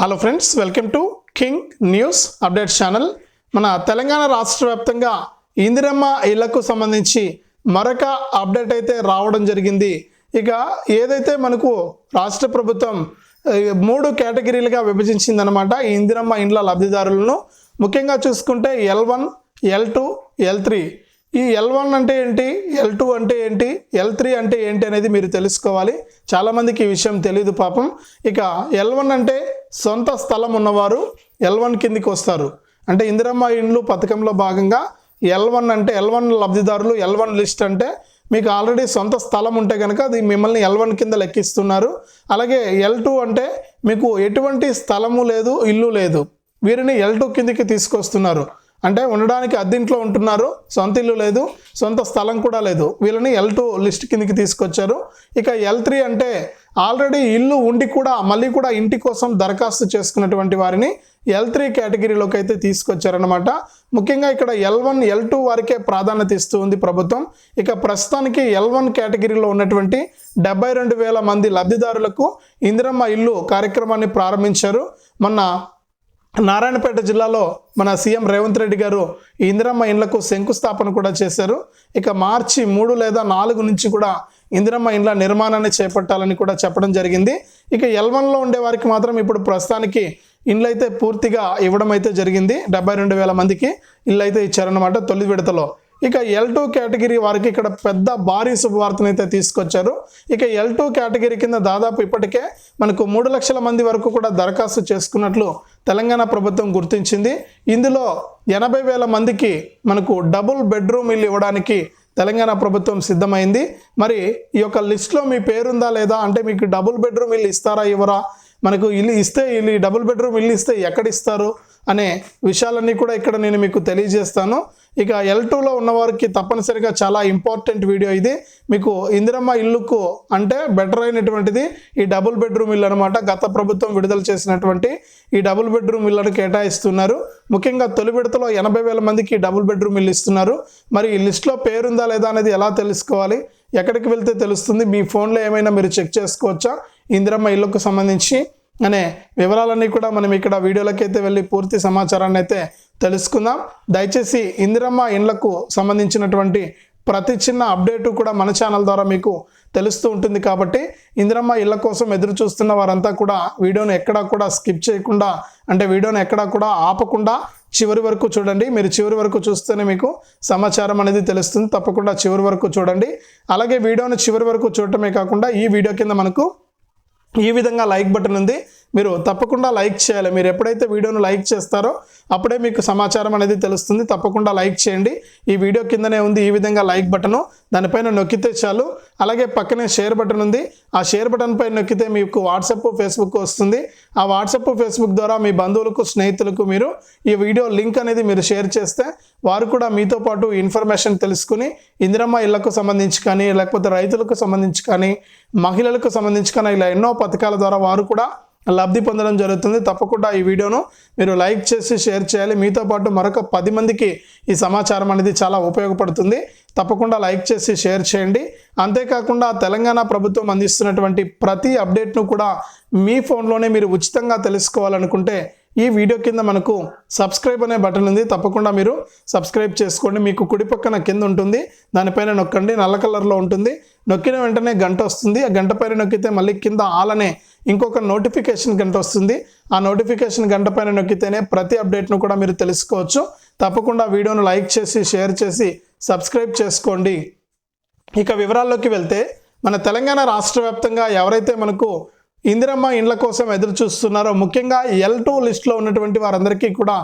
Hello friends welcome to king news update channel మన తెలంగాణ రాష్ట్ర వ్యాప్తంగా ఇందిరమ్మ ఇళ్ళకు సంబంధించి మరొక అప్డేట్ అయితే రావడం జరిగింది. ఇక ఏదైతే మనకు రాష్ట్ర ప్రభుత్వం మూడు కేటగిరీలుగా విభజించిందనమాట ఈ ఇందిరమ్మ ఇండ్ల లబ్ధిదారులను. ముఖ్యంగా చూసుకుంటే L one L two L three ఈ ఎల్ వన్ అంటే ఏంటి? ఎల్ టూ అంటే ఏంటి? ఎల్ త్రీ అంటే ఏంటి అనేది మీరు తెలుసుకోవాలి. చాలామందికి ఈ విషయం తెలియదు పాపం. ఇక ఎల్ వన్ అంటే సొంత స్థలం ఉన్నవారు ఎల్ వన్ కిందికి వస్తారు. అంటే ఇందిరమ్మ ఇండ్లు పథకంలో భాగంగా ఎల్ వన్ అంటే ఎల్ వన్ లబ్ధిదారులు ఎల్ వన్ లిస్ట్ అంటే మీకు ఆల్రెడీ సొంత స్థలం ఉంటే కనుక అది మిమ్మల్ని ఎల్ వన్ కింద లెక్కిస్తున్నారు. అలాగే ఎల్ టూ అంటే మీకు ఎటువంటి స్థలము లేదు ఇల్లు లేదు. వీరిని ఎల్ టూ కిందికి తీసుకొస్తున్నారు. అంటే ఉండడానికి అద్దెంట్లో ఉంటున్నారు సొంత ఇల్లు లేదు సొంత స్థలం కూడా లేదు. వీళ్ళని ఎల్ టూ లిస్ట్ కిందికి తీసుకొచ్చారు. ఇక ఎల్ త్రీ అంటే ఆల్రెడీ ఇల్లు ఉండి కూడా మళ్ళీ కూడా ఇంటి కోసం దరఖాస్తు చేసుకున్నటువంటి వారిని ఎల్ త్రీ కేటగిరీలోకి అయితే తీసుకొచ్చారనమాట ముఖ్యంగా ఇక్కడ ఎల్ వన్ ఎల్ టూ వారికే ప్రాధాన్యత ఇస్తూ ఉంది ప్రభుత్వం. ఇక ప్రస్తుతానికి ఎల్ వన్ కేటగిరీలో ఉన్నటువంటి డెబ్బై రెండు వేల మంది లబ్ధిదారులకు ఇందిరమ్మ ఇల్లు కార్యక్రమాన్ని ప్రారంభించారు. మొన్న నారాయణపేట జిల్లాలో మన సీఎం రేవంత్ రెడ్డి గారు ఇందిరమ్మ ఇండ్లకు శంకుస్థాపన కూడా చేశారు. ఇక మార్చి మూడు లేదా నాలుగు నుంచి కూడా ఇందిరమ్మ ఇండ్ల నిర్మాణాన్ని చేపట్టాలని కూడా చెప్పడం జరిగింది. ఇక ఎల్వన్లో ఉండే వారికి మాత్రం ఇప్పుడు ప్రస్తుతానికి ఇండ్లు అయితే పూర్తిగా ఇవ్వడం అయితే జరిగింది. డెబ్బై రెండు వేల మందికి ఇల్లు అయితే ఇచ్చారన్నమాట తొలి విడతలో. ఇక ఎల్ టూ కేటగిరీ వారికి ఇక్కడ పెద్ద భారీ శుభవార్తను అయితే తీసుకొచ్చారు. ఇక ఎల్ టూ కేటగిరీ కింద దాదాపు ఇప్పటికే మనకు మూడు లక్షల మంది వరకు కూడా దరఖాస్తు చేసుకున్నట్లు తెలంగాణ ప్రభుత్వం గుర్తించింది. ఇందులో ఎనభై వేల మందికి మనకు డబుల్ బెడ్రూమ్ ఇల్లు ఇవ్వడానికి తెలంగాణ ప్రభుత్వం సిద్ధమైంది. మరి ఈ యొక్క లిస్ట్లో మీ పేరుందా లేదా? అంటే మీకు డబుల్ బెడ్రూమ్ ఇల్లు ఇస్తారా ఇవ్వరా? మనకు ఇల్లు ఇస్తే ఇల్లు డబుల్ బెడ్రూమ్ ఇల్లు ఇస్తే ఎక్కడ ఇస్తారు అనే విషయాలన్నీ కూడా ఇక్కడ నేను మీకు తెలియజేస్తాను. ఇక ఎల్ టూలో ఉన్నవారికి తప్పనిసరిగా చాలా ఇంపార్టెంట్ వీడియో ఇది. మీకు ఇందిరమ్మ ఇల్లుకు అంటే బెటర్ అయినటువంటిది ఈ డబుల్ బెడ్రూమ్ ఇల్లు అనమాట గత ప్రభుత్వం విడుదల చేసినటువంటి ఈ డబుల్ బెడ్రూమ్ ఇళ్ళను కేటాయిస్తున్నారు. ముఖ్యంగా తొలి విడతలో ఎనభై వేల మందికి డబుల్ బెడ్రూమ్ ఇల్లు ఇస్తున్నారు. మరి ఈ లిస్ట్లో పేరుందా లేదా అనేది ఎలా తెలుసుకోవాలి? ఎక్కడికి వెళ్తే తెలుస్తుంది? మీ ఫోన్లో ఏమైనా మీరు చెక్ చేసుకోవచ్చా? ఇందిరమ్మ ఇల్లుకు సంబంధించి అనే వివరాలన్నీ కూడా మనం ఇక్కడ వీడియోలకైతే అయితే వెళ్ళి పూర్తి సమాచారాన్ని అయితే తెలుసుకుందాం. దయచేసి ఇందిరమ్మ ఇండ్లకు సంబంధించినటువంటి ప్రతి చిన్న అప్డేటు కూడా మన ఛానల్ ద్వారా మీకు తెలుస్తూ ఉంటుంది కాబట్టి ఇందిరమ్మ ఇళ్ళ కోసం ఎదురు చూస్తున్న వారంతా కూడా వీడియోను ఎక్కడా కూడా స్కిప్ చేయకుండా అంటే వీడియోను ఎక్కడా కూడా ఆపకుండా చివరి వరకు చూడండి. మీరు చివరి వరకు చూస్తేనే మీకు సమాచారం అనేది తెలుస్తుంది. తప్పకుండా చివరి వరకు చూడండి. అలాగే వీడియోను చివరి వరకు చూడటమే కాకుండా ఈ వీడియో కింద మనకు ఈ విధంగా లైక్ బటన్ ఉంది. మీరు తప్పకుండా లైక్ చేయాలి. మీరు ఎప్పుడైతే వీడియోను లైక్ చేస్తారో అప్పుడే మీకు సమాచారం అనేది తెలుస్తుంది. తప్పకుండా లైక్ చేయండి. ఈ వీడియో కిందనే ఉంది. ఈ విధంగా లైక్ బటను. దానిపైన నొక్కితే చాలు. అలాగే పక్కనే షేర్ బటన్ ఉంది. ఆ షేర్ బటన్ పైన నొక్కితే మీకు వాట్సాప్ ఫేస్బుక్ వస్తుంది. ఆ వాట్సాప్ ఫేస్బుక్ ద్వారా మీ బంధువులకు స్నేహితులకు మీరు ఈ వీడియో లింక్ అనేది మీరు షేర్ చేస్తే వారు కూడా మీతో పాటు ఇన్ఫర్మేషన్ తెలుసుకుని ఇందిరమ్మ ఇళ్ళకు సంబంధించి కానీ లేకపోతే రైతులకు సంబంధించి కానీ మహిళలకు సంబంధించి కానీ ఇలా ఎన్నో పథకాల ద్వారా వారు కూడా లబ్ధి పొందడం జరుగుతుంది. తప్పకుండా ఈ వీడియోను మీరు లైక్ చేసి షేర్ చేయాలి. మీతో పాటు మరొక పది మందికి ఈ సమాచారం అనేది చాలా ఉపయోగపడుతుంది. తప్పకుండా లైక్ చేసి షేర్ చేయండి. అంతేకాకుండా తెలంగాణ ప్రభుత్వం అందిస్తున్నటువంటి ప్రతి అప్డేట్ను కూడా మీ ఫోన్లోనే మీరు ఉచితంగా తెలుసుకోవాలనుకుంటే ఈ వీడియో కింద మనకు సబ్స్క్రైబ్ అనే బటన్ ఉంది. తప్పకుండా మీరు సబ్స్క్రైబ్ చేసుకోండి. మీకు కుడి పక్కన కింద ఉంటుంది. దానిపైన నొక్కండి. నల్ల కలర్లో ఉంటుంది. నొక్కిన వెంటనే గంట వస్తుంది. ఆ గంట పైన నొక్కితే మళ్ళీ కింద ఆల్ అనే ఇంకొక నోటిఫికేషన్ గంట వస్తుంది. ఆ నోటిఫికేషన్ గంట పైన నొక్కితేనే ప్రతి అప్డేట్ను కూడా మీరు తెలుసుకోవచ్చు. తప్పకుండా వీడియోను లైక్ చేసి షేర్ చేసి సబ్స్క్రైబ్ చేసుకోండి. ఇక వివరాల్లోకి వెళ్తే మన తెలంగాణ రాష్ట్ర వ్యాప్తంగా ఎవరైతే మనకు ఇందిరమ్మ ఇండ్ల కోసం ఎదురు చూస్తున్నారో ముఖ్యంగా ఎల్ టూ లిస్ట్లో ఉన్నటువంటి వారందరికీ కూడా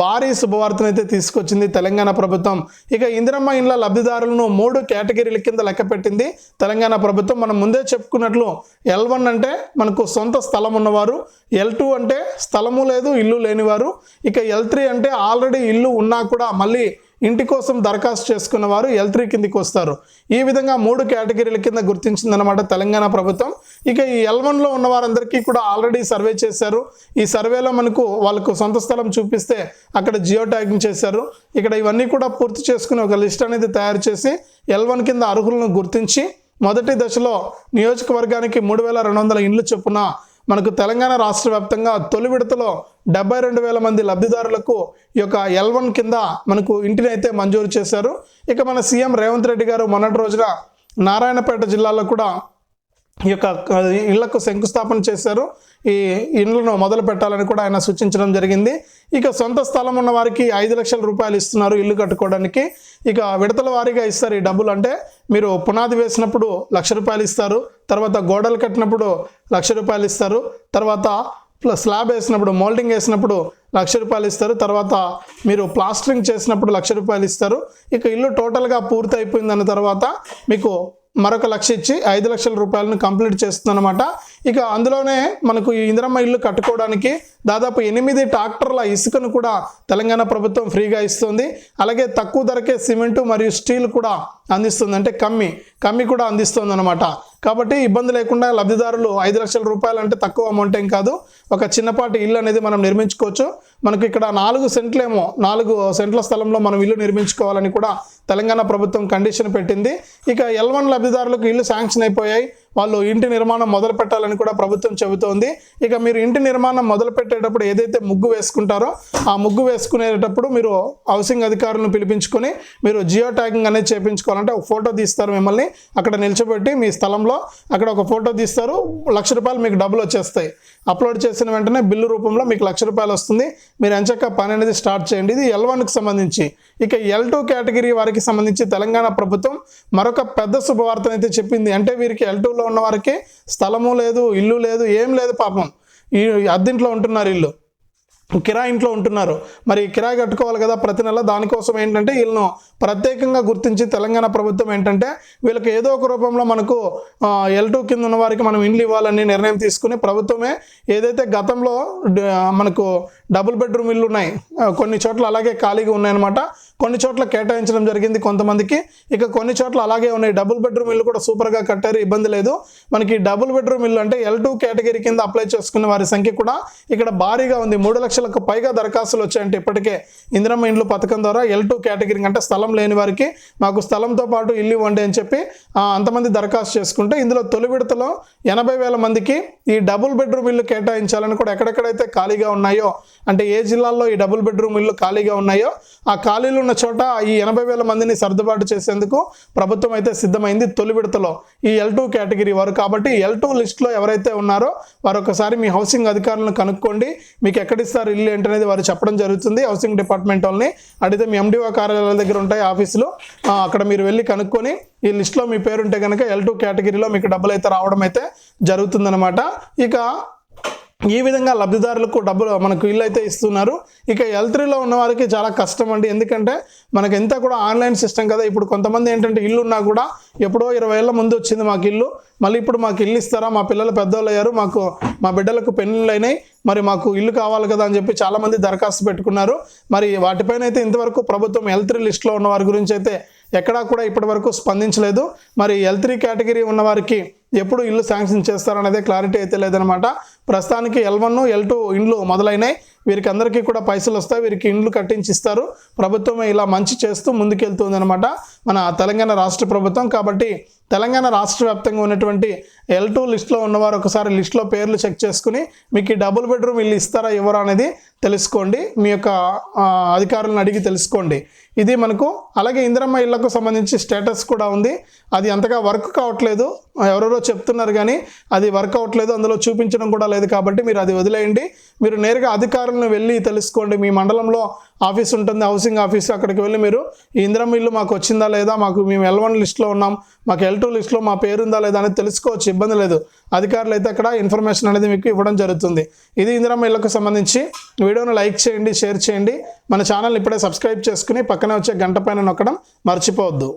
భారీ శుభవార్తను అయితే తీసుకొచ్చింది తెలంగాణ ప్రభుత్వం. ఇక ఇందిరమ్మ ఇండ్ల లబ్ధిదారులను మూడు కేటగిరీల కింద లెక్క పెట్టింది తెలంగాణ ప్రభుత్వం. మనం ముందే చెప్పుకున్నట్లు ఎల్ వన్ అంటే మనకు సొంత స్థలం ఉన్నవారు ఎల్ టూ అంటే స్థలము లేదు ఇల్లు లేనివారు. ఇక ఎల్ త్రీ అంటే ఆల్రెడీ ఇల్లు ఉన్నా కూడా మళ్ళీ ఇంటి కోసం దరఖాస్తు చేసుకున్న వారు ఎల్ త్రీ కిందికి వస్తారు. ఈ విధంగా మూడు కేటగిరీల కింద గుర్తించిందనమాట తెలంగాణ ప్రభుత్వం. ఇక ఈ ఎల్వన్లో ఉన్న వారందరికీ కూడా ఆల్రెడీ సర్వే చేశారు. ఈ సర్వేలో మనకు వాళ్ళకు సొంత స్థలం చూపిస్తే అక్కడ జియో ట్యాగింగ్ చేశారు. ఇక్కడ ఇవన్నీ కూడా పూర్తి చేసుకుని ఒక లిస్ట్ అనేది తయారు చేసి ఎల్వన్ కింద అర్హులను గుర్తించి మొదటి దశలో నియోజకవర్గానికి మూడు వేల రెండు వందల ఇండ్లు చొప్పున మనకు తెలంగాణ రాష్ట్ర వ్యాప్తంగా తొలి విడతలో డెబ్బై రెండు వేల మంది లబ్ధిదారులకు ఈ యొక్క ఎల్వన్ కింద మనకు ఇంటిని అయితే మంజూరు చేశారు. ఇక మన సీఎం రేవంత్ రెడ్డి గారు మొన్నటి రోజున నారాయణపేట జిల్లాలో కూడా ఈ యొక్క ఇళ్ళకు శంకుస్థాపన చేశారు. ఈ ఇండ్లను మొదలు పెట్టాలని కూడా ఆయన సూచించడం జరిగింది. ఇక సొంత స్థలం ఉన్న వారికి ఐదు లక్షల రూపాయలు ఇస్తున్నారు ఇల్లు కట్టుకోవడానికి. ఇక విడతల వారీగా ఇస్తారు ఈ డబ్బులు. అంటే మీరు పునాది వేసినప్పుడు లక్ష రూపాయలు ఇస్తారు. తర్వాత గోడలు కట్టినప్పుడు లక్ష రూపాయలు ఇస్తారు. తర్వాత ప్లస్ స్లాబ్ వేసినప్పుడు మోల్డింగ్ వేసినప్పుడు లక్ష రూపాయలు ఇస్తారు. తర్వాత మీరు ప్లాస్టరింగ్ చేసినప్పుడు లక్ష రూపాయలు ఇస్తారు. ఇక ఇల్లు టోటల్గా పూర్తి అయిపోయిందన్న తర్వాత మీకు మరొక లక్ష ఇచ్చి ఐదు లక్షల రూపాయలను కంప్లీట్ చేస్తుందన్నమాట. ఇక అందులోనే మనకు ఈ ఇందిరమ్మ ఇల్లు కట్టుకోవడానికి దాదాపు ఎనిమిది ట్రాక్టర్ల ఇసుకను కూడా తెలంగాణ ప్రభుత్వం ఫ్రీగా ఇస్తుంది. అలాగే తక్కువ ధరకే సిమెంటు మరియు స్టీల్ కూడా అందిస్తుంది. అంటే కమ్మి కమ్మి కూడా అందిస్తుంది అనమాట కాబట్టి ఇబ్బంది లేకుండా లబ్ధిదారులు ఐదు లక్షల రూపాయలు అంటే తక్కువ అమౌంట్ ఏం కాదు. ఒక చిన్నపాటి ఇల్లు అనేది మనం నిర్మించుకోవచ్చు. మనకు ఇక్కడ నాలుగు సెంట్లేమో నాలుగు సెంట్ల స్థలంలో మనం ఇల్లు నిర్మించుకోవాలని కూడా తెలంగాణ ప్రభుత్వం కండిషన్ పెట్టింది. ఇక ఎల్ వన్ లబ్ధిదారులకు ఇల్లు శాంక్షన్ అయిపోయాయి. వాళ్ళు ఇంటి నిర్మాణం మొదలు పెట్టాలని కూడా ప్రభుత్వం చెబుతోంది. ఇక మీరు ఇంటి నిర్మాణం మొదలు పెట్టేటప్పుడు ఏదైతే ముగ్గు వేసుకుంటారో ఆ ముగ్గు వేసుకునేటప్పుడు మీరు హౌసింగ్ అధికారులను పిలిపించుకొని మీరు జియో ట్యాగింగ్ అనేది చేయించుకోవాలంటే ఒక ఫోటో తీస్తారు మిమ్మల్ని. అక్కడ నిల్చోబెట్టి మీ స్థలంలో అక్కడ ఒక ఫోటో తీస్తారు. లక్ష రూపాయలు మీకు డబ్బులు వచ్చేస్తాయి. అప్లోడ్ చేసిన వెంటనే బిల్లు రూపంలో మీకు లక్ష రూపాయలు వస్తుంది. మీరు ఎంచక్క పని అనేది స్టార్ట్ చేయండి. ఇది ఎల్ వన్కి సంబంధించి. ఇక ఎల్ టూ కేటగిరీ వారికి సంబంధించి తెలంగాణ ప్రభుత్వం మరొక పెద్ద శుభవార్తనైతే చెప్పింది. అంటే వీరికి ఎల్ టూలో ఉన్న వారికి స్థలము లేదు ఇల్లు లేదు ఏం లేదు పాపం. ఈ అద్దింట్లో ఉంటున్నారు ఇల్లు. కిరాయి ఇంట్లో ఉంటున్నారు. మరి కిరాయి కట్టుకోవాలి కదా ప్రతి నెల. దానికోసం ఏంటంటే వీళ్ళను ప్రత్యేకంగా గుర్తించి తెలంగాణ ప్రభుత్వం ఏంటంటే వీళ్ళకి ఏదో ఒక రూపంలో మనకు ఎల్ టూ కింద ఉన్న వారికి మనం ఇండ్లు ఇవ్వాలని నిర్ణయం తీసుకుని ప్రభుత్వమే ఏదైతే గతంలో మనకు డబుల్ బెడ్రూమ్ ఇల్లు ఉన్నాయి. కొన్ని చోట్ల అలాగే ఖాళీగా ఉన్నాయన్నమాట. కొన్ని చోట్ల కేటాయించడం జరిగింది కొంతమందికి. ఇక కొన్ని చోట్ల అలాగే ఉన్నాయి. డబుల్ బెడ్రూమ్ ఇల్లు కూడా సూపర్గా కట్టారు. ఇబ్బంది లేదు. మనకి డబుల్ బెడ్రూమ్ ఇల్లు అంటే ఎల్ టూ కేటగిరీ కింద అప్లై చేసుకున్న వారి సంఖ్య కూడా ఇక్కడ భారీగా ఉంది. మూడు లక్షలకు పైగా దరఖాస్తులు వచ్చాయంటే ఇప్పటికే ఇందిరమ్మ ఇండ్లు పథకం ద్వారా ఎల్ టూ కేటగిరీ అంటే స్థలం లేని వారికి మాకు స్థలంతో పాటు ఇల్లు ఇవ్వండి అని చెప్పి అంతమంది దరఖాస్తు చేసుకుంటే ఇందులో తొలి విడతలో ఎనభై వేల మందికి ఈ డబుల్ బెడ్రూమ్ ఇల్లు కేటాయించాలని కూడా ఎక్కడెక్కడైతే ఖాళీగా ఉన్నాయో అంటే ఏ జిల్లాల్లో ఈ డబుల్ బెడ్రూమ్ ఇల్లు ఖాళీగా ఉన్నాయో ఆ ఖాళీలు ఉన్న చోట ఈ ఎనభై వేల మందిని సర్దుబాటు చేసేందుకు ప్రభుత్వం అయితే సిద్ధమైంది తొలి విడతలో ఈ ఎల్ టూ కేటగిరీ వారు. కాబట్టి ఎల్ టూ లిస్ట్లో ఎవరైతే ఉన్నారో వారు ఒకసారి మీ హౌసింగ్ అధికారులను కనుక్కోండి. మీకు ఎక్కడిస్తారు ఇల్లు ఏంటనేది వారు చెప్పడం జరుగుతుంది. హౌసింగ్ డిపార్ట్మెంట్ వాళ్ళని అడిగితే మీ ఎండిఓ కార్యాలయాల దగ్గర ఉంటాయి ఆఫీసులు. అక్కడ మీరు వెళ్ళి కనుక్కొని ఈ లిస్ట్లో మీ పేరుంటే కనుక ఎల్ టూ కేటగిరీలో మీకు డబ్బులు అయితే రావడం అయితే జరుగుతుందన్నమాట. ఇక ఈ విధంగా లబ్ధిదారులకు డబ్బులు మనకు ఇల్లు అయితే ఇస్తున్నారు. ఇక ఎల్ త్రీలో ఉన్న వారికి చాలా కష్టం అండి. ఎందుకంటే మనకి ఎంత కూడా ఆన్లైన్ సిస్టమ్ కదా. ఇప్పుడు కొంతమంది ఏంటంటే ఇల్లు ఉన్నా కూడా ఎప్పుడో ఇరవై ఏళ్ళ ముందు వచ్చింది మాకు ఇల్లు. మళ్ళీ ఇప్పుడు మాకు ఇల్లు ఇస్తారా? మా పిల్లలు పెద్దోళ్ళు అయ్యారు. మాకు మా బిడ్డలకు పెళ్ళిళ్ళు అయినాయి. మరి మాకు ఇల్లు కావాలి కదా అని చెప్పి చాలామంది దరఖాస్తు పెట్టుకున్నారు. మరి వాటిపైన అయితే ఇంతవరకు ప్రభుత్వం ఎల్ త్రీ లిస్ట్లో ఉన్న వారి గురించి అయితే ఎక్కడా కూడా ఇప్పటివరకు స్పందించలేదు. మరి ఎల్ త్రీ కేటగిరీ ఉన్న వారికి ఎప్పుడు ఇల్లు శాంక్షన్ చేస్తారనేదే క్లారిటీ అయితే లేదనమాట ప్రస్తుతానికి ఎల్ వన్ ఎల్ టూ ఇండ్లు మొదలైనాయి. వీరికి అందరికీ కూడా పైసలు వస్తాయి. వీరికి ఇండ్లు కట్టించి ఇస్తారు. ప్రభుత్వమే ఇలా మంచి చేస్తూ ముందుకెళ్తుంది అనమాట మన తెలంగాణ రాష్ట్ర ప్రభుత్వం. కాబట్టి తెలంగాణ రాష్ట్ర వ్యాప్తంగా ఉన్నటువంటి ఎల్ టూ లిస్ట్లో ఉన్నవారు ఒకసారి లిస్ట్లో పేర్లు చెక్ చేసుకుని మీకు ఈ డబుల్ బెడ్రూమ్ ఇల్లు ఇస్తారా ఎవరా అనేది తెలుసుకోండి. మీ యొక్క అధికారులను అడిగి తెలుసుకోండి. ఇది మనకు అలాగే ఇందిరమ్మ ఇళ్ళకు సంబంధించి స్టేటస్ కూడా ఉంది. అది అంతగా వర్క్ కావట్లేదు. ఎవరెవరో చెప్తున్నారు కానీ అది వర్క్ అవ్వట్లేదు. అందులో చూపించడం కూడా లేదు కాబట్టి మీరు అది వదిలేయండి. మీరు నేరుగా అధికారులను వెళ్ళి తెలుసుకోండి. మీ మండలంలో ఆఫీస్ ఉంటుంది హౌసింగ్ ఆఫీస్. అక్కడికి వెళ్ళి మీరు ఈ ఇంద్రం ఇల్లు మాకు వచ్చిందా లేదా? మాకు మేము ఎల్ వన్ లిస్ట్లో ఉన్నాం. మాకు ఎల్ టూ లిస్ట్లో మా పేరు ఉందా లేదా అనేది తెలుసుకోవచ్చు. ఇబ్బంది లేదు. అధికారులు అయితే అక్కడ ఇన్ఫర్మేషన్ అనేది మీకు ఇవ్వడం జరుగుతుంది. ఇది ఇంద్రం ఇళ్ళకు సంబంధించి వీడియోను లైక్ చేయండి షేర్ చేయండి. మన ఛానల్ ఇప్పుడే సబ్స్క్రైబ్ చేసుకుని పక్కనే వచ్చే గంట పైన నొక్కడం మర్చిపోవద్దు.